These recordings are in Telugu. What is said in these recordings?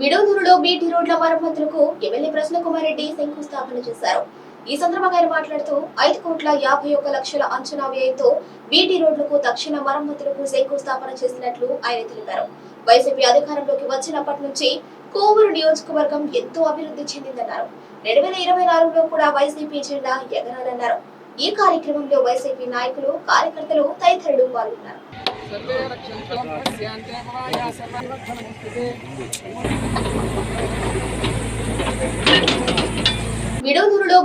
విడోదూరులో బీటీ రోడ్ల మరమ్మతులకు ఎమ్మెల్యే ప్రసన్నకుమార్ రెడ్డి శంకుస్థాపన చేశారు. ఈ సందర్భంగా ఆయన మాట్లాడుతూ ఐదు కోట్ల యాభై ఒక్క లక్షల అంచనా వ్యయంతో బీటీ రోడ్లకు తక్షణ మరమ్మతులకు శంకుస్థాపన చేసినట్లు ఆయన తెలిపారు. వైసీపీ అధికారంలోకి వచ్చినప్పటి నుంచి కోవూరు నియోజకవర్గం ఎంతో అభివృద్ధి చెందిందన్నారు. రెండు వేల ఇరవై నాలుగులో కూడా వైసీపీ జెండా ఎగరాలన్నారు. ఈ కార్యక్రమంలో వైసీపీ నాయకులు కార్యకర్తలు తదితరులు పాల్గొన్నారు. సర్వే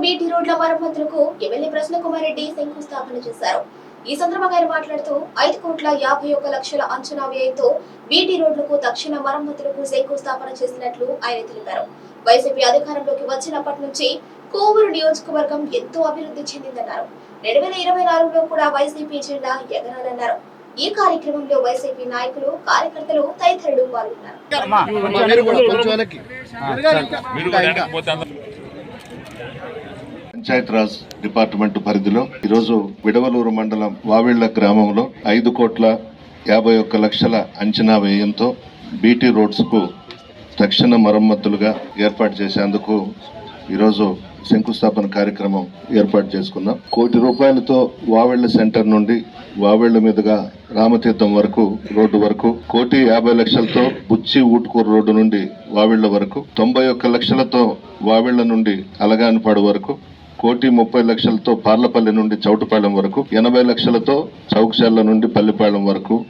బీటీ రోడ్ల మరమ్మతులకు ఎమ్మెల్యే ప్రసన్నకుమార్ రెడ్డి శంకుస్థాపన చేశారు. ఈ సందర్భంగా ఆయన మాట్లాడుతూ ఐదు కోట్ల యాభై ఒక్క లక్షల అంచనా వ్యయంతో బీటీ రోడ్లకు తక్షణ మరమ్మతులకు శంకుస్థాపన చేసినట్లు ఆయన తెలిపారు. వైసీపీ అధికారంలోకి వచ్చినప్పటి నుంచి కోవూరు నియోజకవర్గం ఎంతో అభివృద్ధి చెందిందన్నారు. రెండు వేల ఇరవై నాలుగులో కూడా వైసీపీ జెండా ఎగరాలన్నారు. ఈ కార్యక్రమంలో వైసీపీ నాయకులు కార్యకర్తలు తదితరులు పాల్గొన్నారు. మీరు కూడా కొంచెం వెనక్కి మీరు కూడా వెనకపోతే అందరూ. పంచాయత్ రాజ్ డిపార్ట్మెంట్ పరిధిలో ఈరోజు విడవలూరు మండలం వావిళ్ళ గ్రామంలో ఐదు కోట్ల యాభై ఒక్క లక్షల అంచనా వ్యయంతో బీటీ రోడ్స్కు తక్షణ మరమ్మతులుగా ఏర్పాటు చేసేందుకు ఈరోజు శంకుస్థాపన కార్యక్రమం ఏర్పాటు చేసుకున్నాం. కోటి రూపాయలతో వావెళ్ళ సెంటర్ నుండి వావెళ్ళ మీదుగా రామతీర్థం వరకు రోడ్డు వరకు కోటి యాభై లక్షలతో బుచ్చి ఊట్కూరు రోడ్డు నుండి వావెళ్ళ వరకు తొంభై ఒక్క లక్షలతో వావెళ్ళ నుండి అలగానిపాడు వరకు కోటి ముప్పై లక్షలతో పార్లపల్లి నుండి చౌటుపాలెం వరకు ఎనభై లక్షలతో చౌకశాల నుండి పల్లిపాలెం వరకు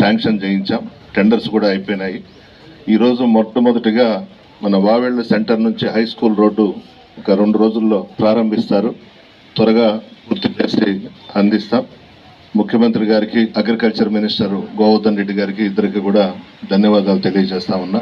శాంక్షన్ చేయించాం. టెండర్స్ కూడా అయిపోయినాయి. ఈరోజు మొట్టమొదటిగా మన వావెళ్ళ సెంటర్ నుంచి హై స్కూల్ రోడ్డు ఒక రెండు రోజుల్లో ప్రారంభిస్తారు. త్వరగా పూర్తి చేసి అందిస్తాం. ముఖ్యమంత్రి గారికి అగ్రికల్చర్ మినిస్టర్ గోవర్ధన్ రెడ్డి గారికి ఇద్దరికి కూడా ధన్యవాదాలు తెలియజేస్తా ఉన్నా.